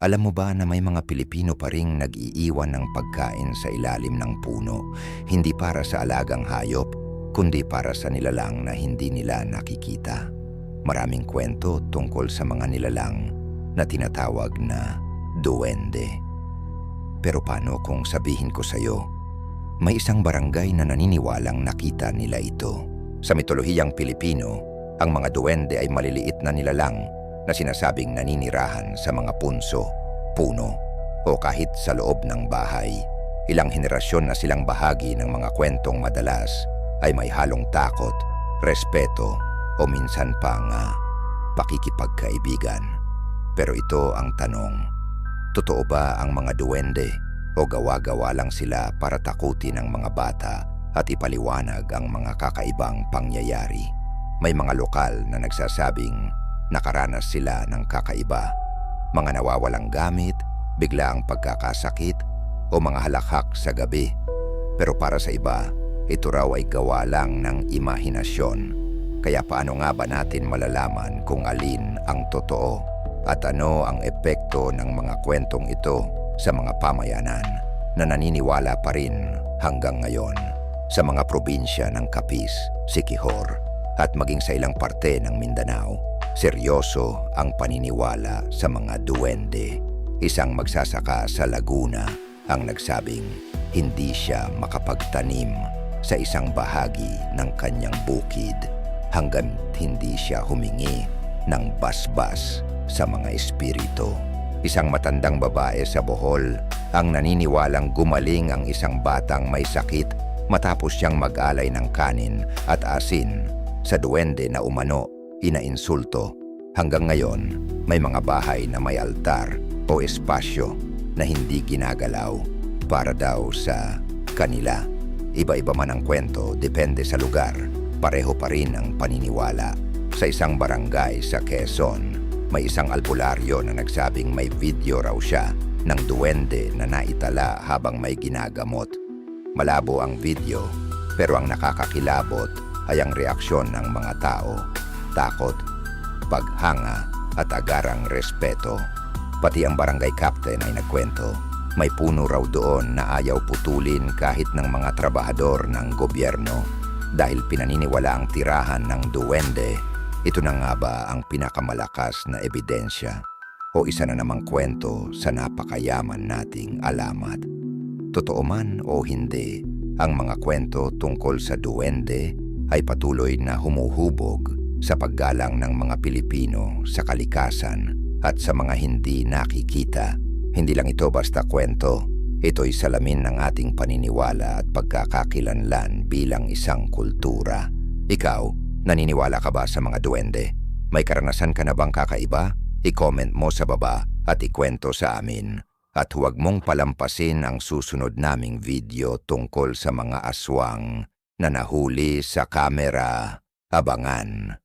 Alam mo ba na may mga Pilipino pa ring nag-iiwan ng pagkain sa ilalim ng puno, hindi para sa alagang hayop, kundi para sa nilalang na hindi nila nakikita. Maraming kwento tungkol sa mga nilalang na tinatawag na duwende. Pero paano kung sabihin ko sa'yo, may isang barangay na naniniwalang nakita nila ito. Sa mitolohiyang Pilipino, ang mga duwende ay maliliit na nilalang na sinasabing naninirahan sa mga punso, puno, o kahit sa loob ng bahay. Ilang henerasyon na silang bahagi ng mga kwentong madalas ay may halong takot, respeto, o minsan pa nga pakikipagkaibigan. Pero ito ang tanong, totoo ba ang mga duwende o gawa-gawa lang sila para takutin ang mga bata at ipaliwanag ang mga kakaibang pangyayari? May mga lokal na nagsasabing nakaranas sila ng kakaiba. Mga nawawalang gamit, biglaang pagkakasakit, o mga halakhak sa gabi. Pero para sa iba, ito raw ay gawa lang ng imahinasyon. Kaya paano nga ba natin malalaman kung alin ang totoo at ano ang epekto ng mga kwentong ito sa mga pamayanan na naniniwala pa rin hanggang ngayon sa mga probinsya ng Capiz, Siquijor at maging sa ilang parte ng Mindanao. Seryoso ang paniniwala sa mga duwende. Isang magsasaka sa Laguna ang nagsabing hindi siya makapagtanim sa isang bahagi ng kanyang bukid hanggang hindi siya humingi ng basbas sa mga espiritu. Isang matandang babae sa Bohol ang naniniwalang gumaling ang isang batang may sakit matapos siyang mag-alay ng kanin at asin sa duwende na umano inainsulto. Hanggang ngayon, may mga bahay na may altar o espasyo na hindi ginagalaw para daw sa kanila. Iba-iba man ang kwento, depende sa lugar. Pareho pa rin ang paniniwala. Sa isang barangay sa Quezon, may isang albularyo na nagsabing may video raw siya ng duwende na naitala habang may ginagamot. Malabo ang video, pero ang nakakakilabot ay ang reaksyon ng mga tao. Takot, paghanga at agarang respeto. Pati ang barangay captain ay nagkwento. May puno raw doon na ayaw putulin kahit ng mga trabahador ng gobyerno dahil pinaniniwala ang tirahan ng duwende. Ito na nga ba ang pinakamalakas na ebidensya o isa na namang kwento sa napakayaman nating alamat? Totoo man o hindi, ang mga kwento tungkol sa duwende ay patuloy na humuhubog sa paggalang ng mga Pilipino sa kalikasan at sa mga hindi nakikita. Hindi lang ito basta kwento, ito'y salamin ng ating paniniwala at pagkakakilanlan bilang isang kultura. Ikaw, naniniwala ka ba sa mga duwende? May karanasan ka na bang kakaiba? I-comment mo sa baba at ikwento sa amin. At huwag mong palampasin ang susunod naming video tungkol sa mga aswang na nahuli sa kamera. Abangan.